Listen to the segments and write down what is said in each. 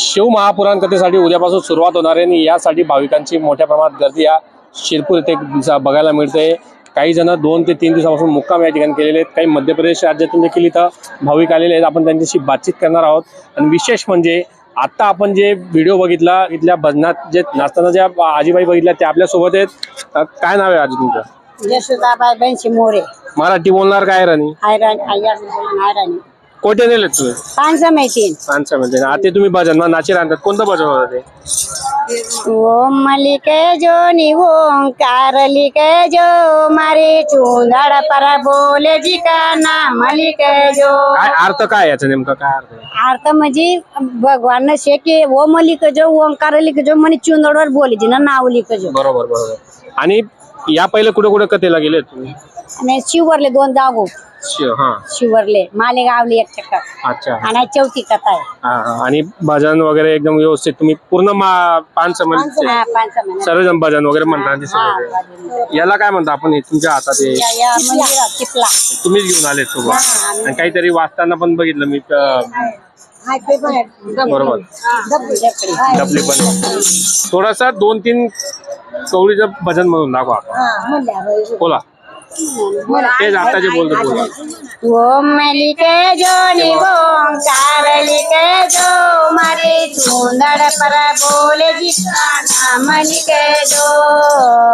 शिव महापुराण कथेसाठी उद्यापासून सुरुवात होणार आहे आणि यासाठी भाविकांची मोठ्या प्रमाणात गर्दी या शिरपूर येथे बघायला मिळते. काही जण दोन ते तीन दिवसापासून मुक्काम या ठिकाणी केलेले आहेत. काही मध्य प्रदेश राज्यातून देखील इथं भाविक आलेले आहेत. आपण त्यांच्याशी बातचीत करणार आहोत. आणि विशेष म्हणजे आता आपण जे व्हिडिओ बघितला इथल्या भजनात जे नाचताना ज्या आजीबाई बघितल्या त्या आपल्यासोबत आहेत. काय नाव आहे आजी तुमचं? यशोदाबाई मोरे मराठी बोलणार काय राणी कोठे नेले तुम्ही पाच सांगता म्हणजे आता तुम्ही भजन मग नाचे राहतात कोणतं भजन होतं ते ओम मलिक जो नि ओंकार लिक जो मारे चुंदड़ पर बोले जी का नाम लिक जो. काय अर्थ काय याचा नेमका? काय अर्थ आहे? अर्थ म्हणजे भगवान शे की ओ मलिक जो ओंकार लिक जो म्हणे चुंदडवर बोले जी ना नाव लिक जो. बरोबर बरोबर. आणि या पहिले कुठे कुठे कथेला गेले तुम्ही? आणि शिवरले दोन जागो. शि- हा. शिवरले मालेगावले एक चक्कर. अच्छा. आणि चौथी कथा आहे. हा आणि भजन वगैरे एकदम व्यवस्थित तुम्ही पूर्ण मा- पाच समज हा, पाच महिने. सर्वजण भजन वगैरे म्हणता ते हा, सगळे. भजन. याला काय म्हणता आपण हे तुमच्या हातात हे? या- या मंदिरात टिपला. तुम्हीच घेऊन आले सोबत. आणि काहीतरी वाचताना पण बघितलं मी बरोबर. डबली पण. थोडासा दोन तीन कवडीचं भजन म्हणून दाखवा. बोला. तेच आता जे बोलतो बोला. ओम मलिक जो निगोंकार लिख जो. मारे चुंदड़ पर बोले जिसका नाम लिख जो.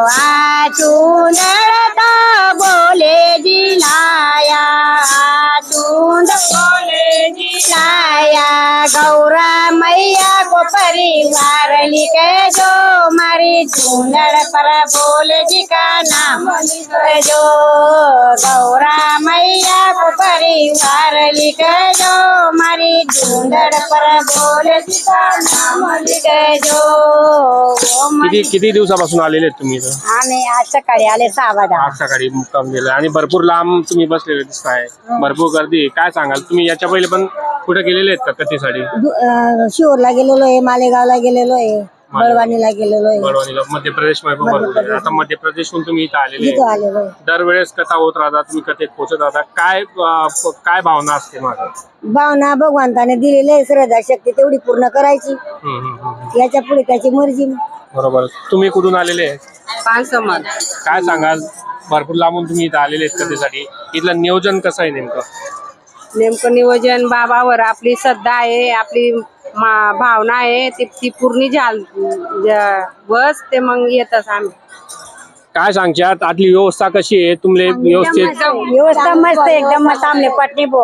आ चुंदड़ का बोले जिलाया. आ चुंदड़ बोले जिलाया. गौरा मैया को परिवार लिख जो. मारी पर बोले जी का नाम जो गौरा मैया को परिवार लिख जो। मारी चुंदड़ पर बोले जी का नाम लिख जो। किती किती दिवसापासून आलेले आहेत तुम्ही इथं? आम्ही आज सकाळी आले सहा वाजा आज सकाळी मुक्काम दिला आणि भरपूर लांब तुम्ही बसलेले दिसताय भरपूर गर्दी आहे. काय सांगाल? तुम्ही याच्या पहिले पण कुठे गेलेले आहेत का कथेसाठी? शिवरला गेलेलो आहे मालेगावला गेलेलो आहे. बळवानीला गेलेलो आहे. बडवानीला मध्य प्रदेशमध्ये पण भरपूर आहे. आता मध्य प्रदेशहून तुम्ही इथं आलेले इथं आहे. आलेलो आहे. दरवेळेस कथा होत राहतात तुम्ही कथेत पोहोचत राहता. काय अं, काय भावना असते माझं भावना भगवंताने दिलेली आहे श्रद्धा शक्ती तेवढी पूर्ण करायची. हम्म, हम्म, हम्म. याच्यापुढे त्याची मर्जी बरोबर. तुम्ही कुठून आलेले आहे? काय सांगाल? भरपूर लांबून तुम्ही इथं आलेले आहेत कथेसाठी. इथलं नियोजन कसं आहे नेमकं? नेमकं नियोजन बाबावर आपली श्रद्धा आहे आपली मा- भावना आहे ती ती पूर्ण झाल ज- बस ते मग येतच आम्ही. काय सांगशात आतली व्यवस्था कशी आहे? तुमले व्यवस्थित? व्यवस्था मस्त आहे, एकदम मस्त आमले पटणी बो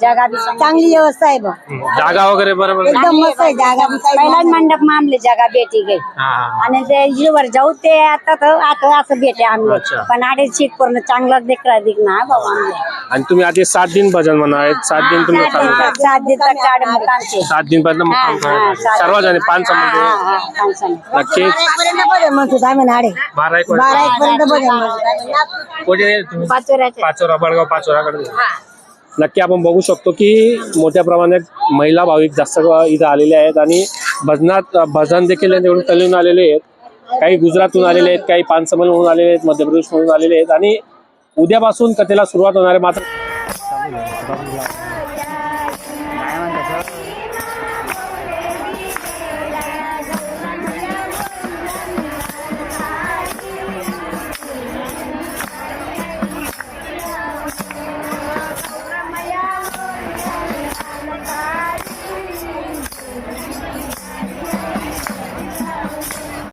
जागा बी चांगली. व्यवस्था आहे बा जागा वगैरे बरोबर? एकदम मस्त आहे जागा बी पहिलाच मंडप मा आमले जागा भेटी गई हा, हा. आणि ते जीवर जाऊ ते आता तर आता असं भेटे आमले अच्छा. पण आडे शीट पूर्ण चांगलं देखरा दिख ना बाबा आमले आणि तुम्ही आता सात दिन भजन म्हणा आहेत सात दिन तुम्ही चालू करा. सात दिन पर्यंत मुक्काम करा. सर्वजण पाच समजून नक्की. म्हणतो आम्ही नाडे बारा एक. कोठे तुम्ही पाचोरा बडगाव पाचोराकडे नक्की आपण बघू शकतो की मोठ्या प्रमाणात महिला भाविक जास्त इथं आलेले आहेत आणि भजनात भजन देखील त्यांच्याकडून तल्लीन आलेले आहेत. काही गुजरातहून आलेले आहेत काही पानसमलहून आलेले आहेत मध्य प्रदेशमधून आलेले आहेत आणि उद्यापासून कथेला सुरुवात होणार आहे. मात्र